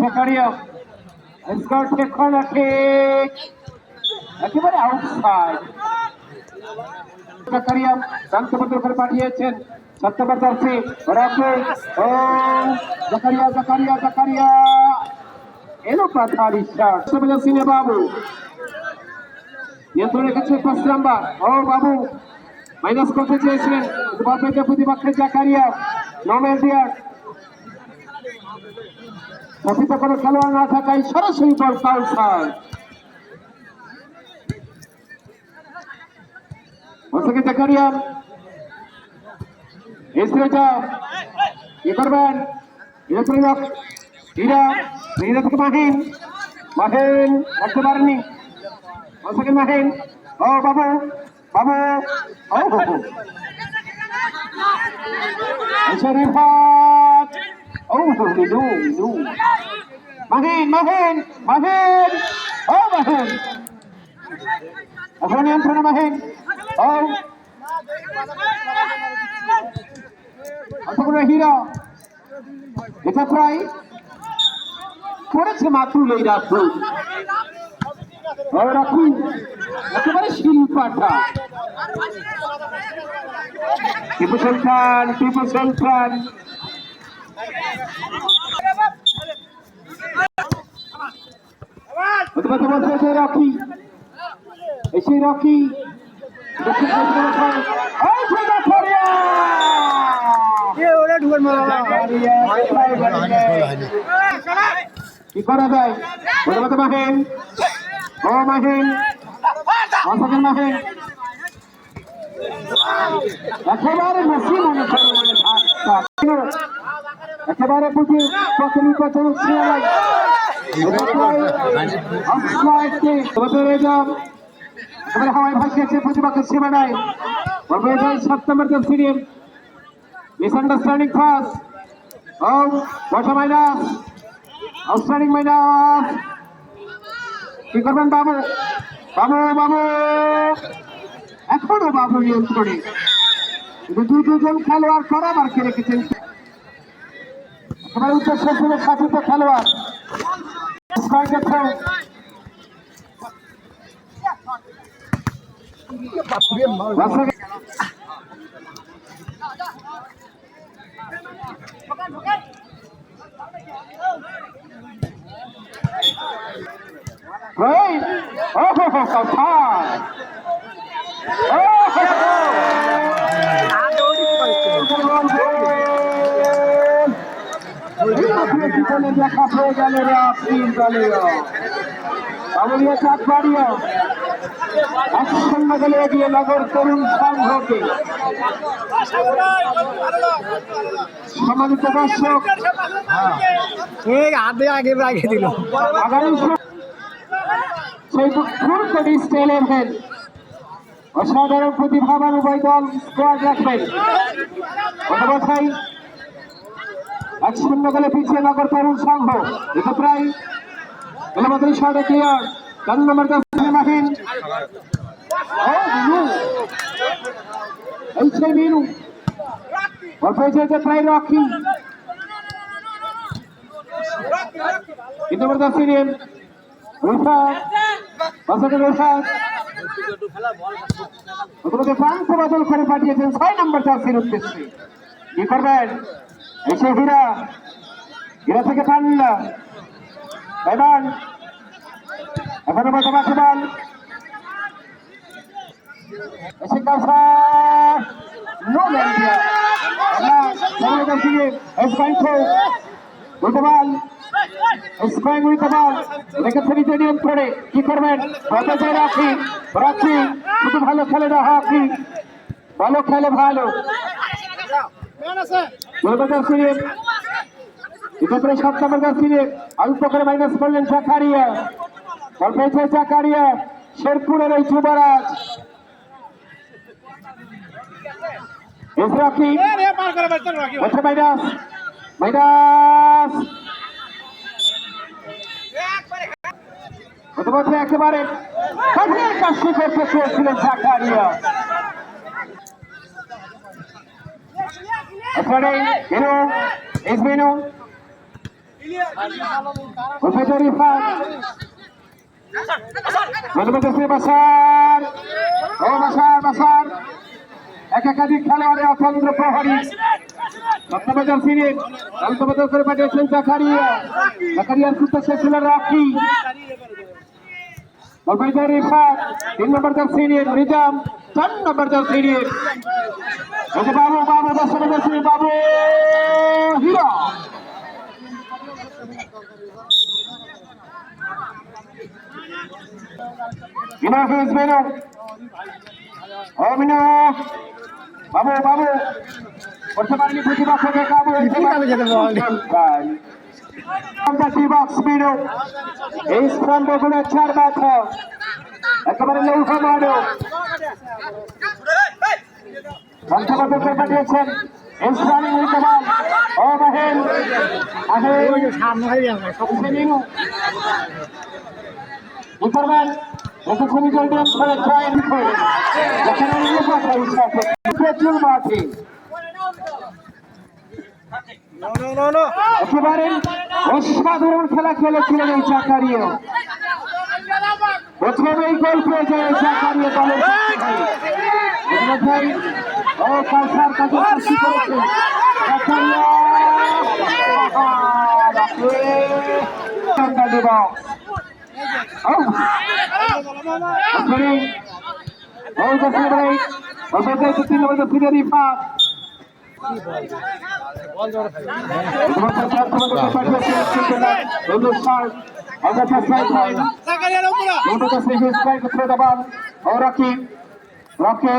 Zakaria score ঠিক করা ঠিক একেবারে আউটসাইড জাকারিয়া শান্তপত্র করে পাঠিয়েছেন সপ্তমবার জার্সি রাখে ও জাকারিয়া জাকারিয়া জাকারিয়া শট সবুজ সিনে বাবু নিয়ন্ত্রণ রেখেছে ফার্স্ট নাম্বার ও বাবু মাইনাস করতে চেয়েছিলেন বল পেতে প্রতিপক্ষের জাকারিয়া নমের দিয়ার কথিত কোনো খেলোয়াড় না থাকায় সরাসরি বল কাউসার ওদিকে জাকারিয়া এসরেটা কি করবেন? ইলেকট্রনিক হীরা হীরা থেকে মাহিন মাহিন রাখতে পারেননি ওদিকে মাহিন ও বাবু বাবু ও বাবু শরীফাত ও মিনু মিনু মাহিন মাহিন মাহিন ও মাহিন এখন নিয়ন্ত্রণে মাহিন ও অতগুলো হিরো এটা প্রায় করেছে মাতুল এই রাখুন ও রাখুন। একেবারে শিল্পাটা টিপু সুলতান টিপু সুলতান। রকি! কি করা যায়? প্রথমত মাহেন ও মাহেন অসকেন মাহেন একেবারে বেশি মনে করে মনে থাক। একেবারে বুঝি প্রথম প্রথম এবারে হাওয়ায় ভাসিয়েছে প্রতিপক্ষের সীমানায় কে সিরিয়াল মিসআন্ডারস্ট্যান্ডিং ফার্স্ট ও, বসা মাইনাস আউটস্ট্যান্ডিং মাইনাস কি করবেন, বাবু? বাবু বাবু! এখনও বাবু নিয়ন্ত্রণে দুই দুজন খেলোয়াড় করা মার্কে রেখেছেন? একেবারে উচ্চ শেষে সাথিত খেলোয়াড়। স্ট্রাইকের throw Oh, ho, ho, ho, time! Oh, ho, ho! জীবনে দেখা হয়ে গেল রে আপিল দলীয় আমি চাপ বাড়িও এগিয়ে নগর তরুণ সংঘকে সমাজিত দর্শক আগে আগে দিল। আগামী অসাধারণ প্রতিভাবান উভয় দল স্কোয়াড রাখবেন। অথবাই এক শূন্য গেলে পিছিয়ে নগর তরুণ সংঘ। এটা প্রায় এলামাদের শহরে ক্লিয়ার চার নম্বর দশ মিনু এই সেই মিনু অল্প হয়েছে প্রায় রকি তিন নম্বর দশ সিরিয়াল রুফাত বাসাকে রুফাত প্রথমে প্রান্ত বদল করে পাঠিয়েছেন। ছয় নম্বর জার্সির উদ্দেশ্যে। কি করবেন? এসে হীরা হীরা থেকে পান্না এবার এখনও মতো বাকি বল। এসে কাউসার নো ম্যান্ডিয়া আল্লাহ সামনে নিয়ন্ত্রণে কি করবেন? রাখি। রাখি। শুধু ভালো খেলে না হাকি। ভালো খেলে ভালো। সাত নম্বর সিরিজ। অল্প করে মাইনাস করলেন চাকারিয়া বল পেয়েছে চাকারিয়া শেরপুরের এই যুবরাজ। রাখি। বলছে মাইনাস মাইনাস। প্রথমত একেবারে কঠিন কাজটি করতে চেয়েছিলেন জাকারিয়া এখানে প্রফেসর ইরফান প্রথমত শ্রী বাসার ও বাসার বাসার এক একাধিক খেলোয়াড়ের অতন্ত্র প্রহরী সপ্তমজন সিরিজ অন্তর্গত করে পাঠিয়েছেন জাকারিয়া জাকারিয়ার সুস্থ ছিল রাখি প্রফেসর ইরফান তিন নম্বর দল সিনিয়র নিজাম চার নম্বর দল সিনিয়র বাবু বাবু দশ নম্বর সিনিয়র বাবু হিরো ইনাফিস বেনু ও মিনু বাবু বাবু করতে পারেনি প্রতিপক্ষকে কাবু বক্স মিনু এই স্থান বগুড়া চার মাথা একেবারে লৌহ মারো বন্ধপদকে পাঠিয়েছেন ইসলামী ইকবাল ও মাহেন যে সামনে হয়ে যাবে সব ইকবাল এতক্ষণ জলদিয়াম করে জয়েন করে যেখানে নিয়ে কথা ইচ্ছাকে প্রচুর মাঠে একেবারে অসাধারণ খেলা খেলেছিলেন এই জাকারিয়া। প্রথমেই গোল পেয়ে যায় এই জাকারিয়া দলের ও কালসার কাছে ফিরে রিফাত। ইতিমধ্যে চার নম্বর যে পাঠিয়েছিলেন সুন্দর, অনুষ্ঠান, অযথা strike line। দুটো কাছে হিট স্ট্রাইক করে দেবান ও রকি রকি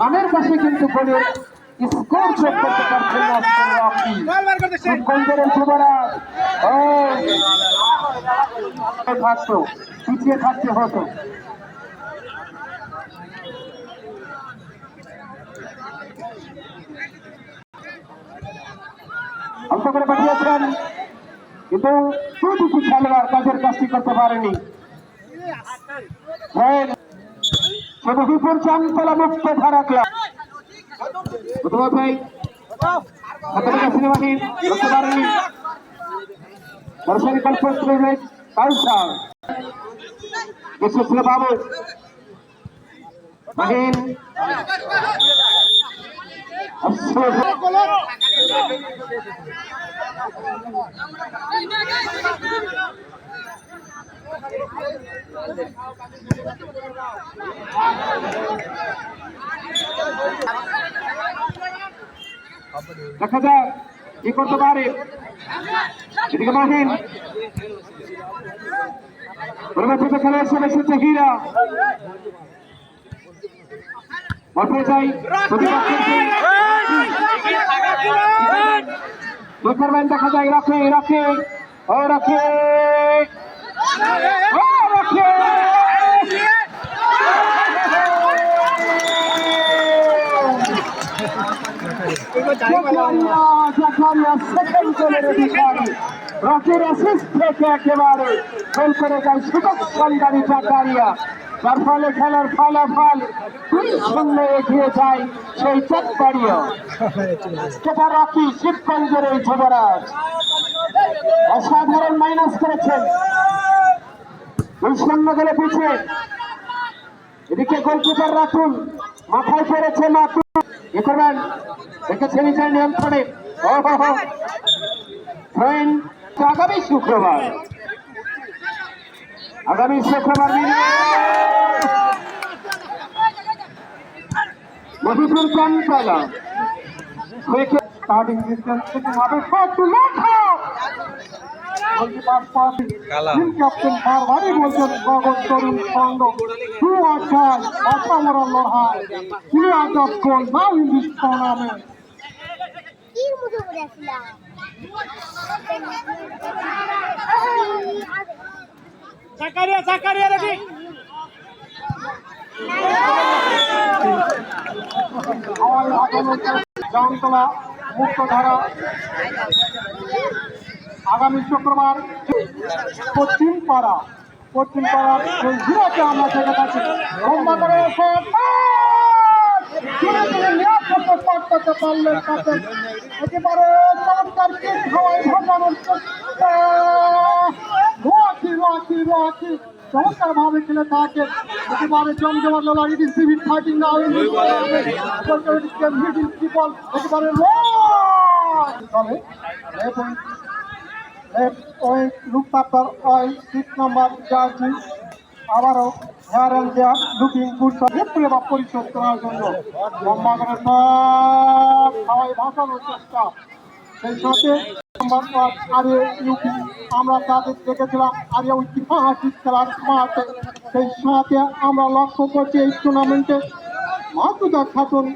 মানের কাছে কিন্তু গোলের স্কোর চেক করতে পারছেন না থাকতো পিছিয়ে থাকতে হতো অল্প করে পাঠিয়েছিলেন কিন্তু দুটি খেলোয়াড় কাজের কাজটি করতে পারেনি সবহিপুর চামতলা মুক্ত ধারা ক্লাব। প্রথমত ভাই। হাতালিকা সিনেমাহির করতে পারেনি সরকারি কল্পনা কাউসার কিছু ছিল বাবু। মাহিন। আফসোস দেখা যাক কি করতে পারে এদিকে মাহিন পরবর্তীতে খেলা এসে এসেছে দেখা যায় রাখে রাখে ও রাখে জাকারিয়া জাকারিয়া সেকেন্ড গোলের অধিকারী রকির অ্যাসিস্ট থেকে একেবারে গোল করে যায় সুযোগ সন্ধানী জাকারিয়া যার ফলে খেলার ফলাফল দুই শূন্য এগিয়ে যায় সেই চাকরিয়া সেটা রকি শিবগঞ্জের এই যুবরাজ অসাধারণ মাইনাস করেছেন দুই শূন্য গেলে পিছিয়ে এদিকে গোলকিপার রাতুল মাথায় পড়েছে মাতুল। করবেন। দেখেছে নিজের নিয়ন্ত্রণে। ফ্রেন্ড আগামী শুক্রবার। আগামী শুক্রবার মধুপুর চানতলা স্টার্টিং ডিস্টেন্স থেকে হবে লেখা গোলকিপার পাশে টিম ক্যাপ্টেন বারবারই বলছেন গগন তরুণ সঙ্গ টু অধ্যায় অসামরা লড়াই গোল টুর্নামেন্ট জাকারিয়া জাকারিয়া রেডি জামতলা মুক্তধারা। আগামী শুক্রবার পশ্চিম পাড়া পশ্চিম পাড়ার আমরা ধীরে নিয়োগ করতে চমৎকার ভাবে ফাইটিং এবং left wait look after Y six number jersey. আবারও here and there looking good বা পরিশোধ করার জন্য করে সব হাওয়ায় ভাসানোর চেষ্টা। সেই সাথে নাম্বার ইউপি। আমরা তাদের দেখেছিলাম আরিয়া ঐতিহাসিক খেলার মাঠে সেই সাথে আমরা লক্ষ্য করছি এই টুর্নামেন্টে মাহতুদা খাতুন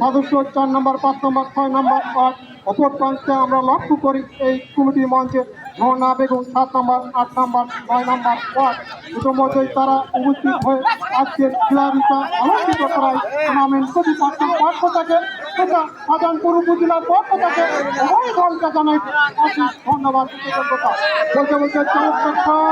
সদস্য, চার নম্বর, পাঁচ নম্বর, ছয় নম্বর, আট। অপর প্রান্তে আমরা লক্ষ্য করি এই কমিটি মঞ্চে ঝর্ণা বেগম সাত নম্বর, আট নম্বর, নয় নম্বর ওয়ার্ড। তারা উপস্থিত হয়ে আজকের খেলাড়িকা আলোচিত করায় টুর্নামেন্ট প্রতিপক্ষ পক্ষ থেকে তথা শাহজাহানপুর উপজেলার পক্ষ থেকে উভয় দলকে জানাই অশেষ ধন্যবাদ বলতে বলতে চমৎকার থেকে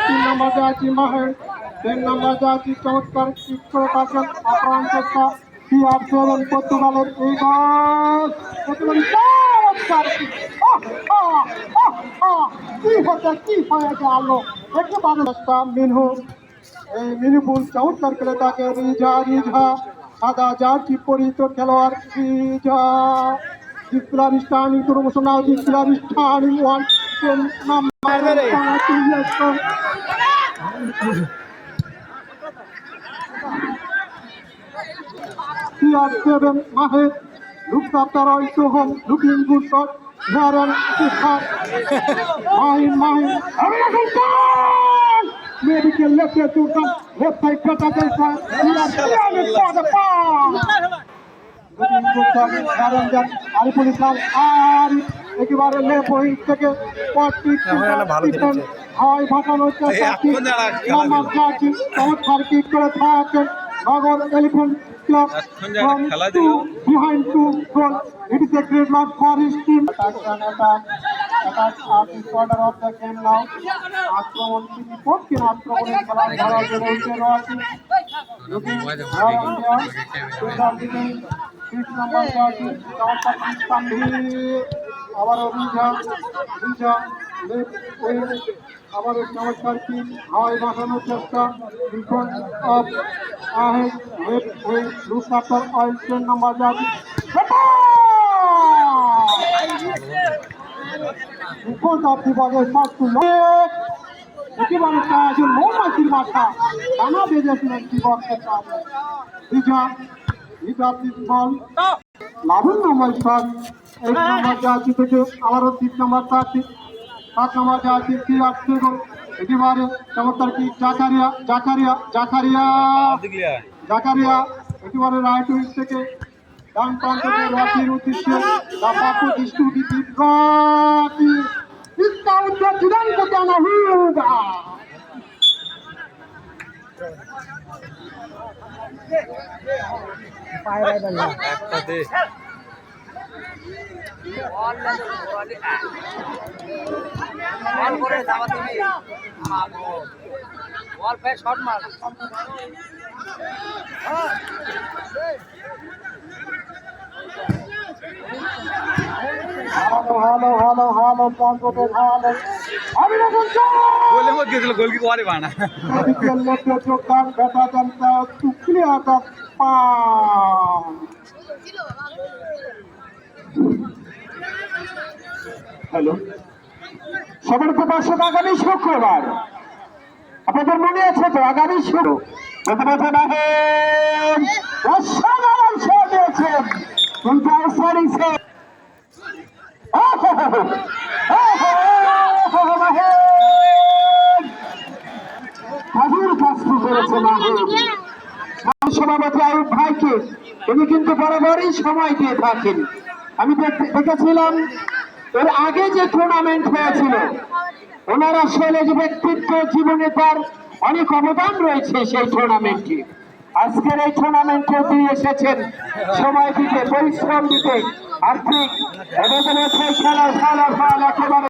তিন নম্বরে তিন নম্বরে চমৎকার কিক করে আক্রমণ চেষ্টা সি আর সেভেন পর্তুগালের এই বল পর্তুগালি চমৎকার কি হচ্ছে কি হয়ে গেল? একেবারে চেষ্টা মিনহু। এই মিনিপুল চমৎকার খেলে থাকে রিঝা রিঝা সাদা জার্সি পরিহিত খেলোয়াড় রিঝা here and shot Mahin Mahin Medical left here to come left side cut at this one CR seven for the ball Ariful Islam আর একেবারে লেপই থেকে পটটি হাওয়াই ভাসানোর চেষ্টা চমৎকার কিক করে থাকেন নগর elephant club from two behind two goal it is a great loss for his team attack attack attack are the quarter of the game now আক্রমণ তিনি পক্ষের আক্রমণের খেলা ধারা রয়েছে there total আবারও চমৎকার কিক হাওয়ায় বাঁচানোর চেষ্টা। Before of ahead look after oil ten number jersey before of the ball shot to left একেবারে আছে মৌমাছির বাসা ডানা বেজেছিলেন সামনে রিজা রিজা দিস বল। লাবণ্যময় শট এক নম্বর জার্সি থেকে আবারও তিন নম্বর চারটি। সাত নম্বর যা আছে কি আসছে একেবারে চমৎকার কি? জাকারিয়া জাকারিয়া জাকারিয়া। জাকারিয়া। একেবারে রাইট উইং থেকে ডান প্রান্ত থেকে রাশির উদ্দেশ্যে লাফাকু দৃষ্টি দিতি রাতি ইস্তাউদ্দ জুদান কোতানা হুদা। পায়রা দল একটা দে। বল করে যাবা তুমি বল ফের শট মার ভালো ভালো ভালো ভালো প্রান্ততে ভালো অভিনন্দন গোলে মত গেছিল গোল কি করে বানা মেডিকেল লেফটে যোগদান বেটা জনতা চুকলিয়া দশ পাঁচ সবার প্রকাশক আগামী শুক্রবার। আপনাদের মনে আছে তো আগামী কিন্তু সভাপতি আয়ুব ভাইকে। তিনি কিন্তু বরাবরই সময় দিয়ে থাকেন। আমি দেখ- দেখেছিলাম এর আগে যে টুর্নামেন্ট হয়েছিল, ওনারা আসলে যে ব্যক্তিত্ব জীবনে তার অনেক অবদান রয়েছে সেই টুর্নামেন্টে আজকের এই টুর্নামেন্টে তিনি এসেছেন সময় দিতে, পরিশ্রম দিতে, আর্থিক এবং খেলা খেলা খেলা একেবারে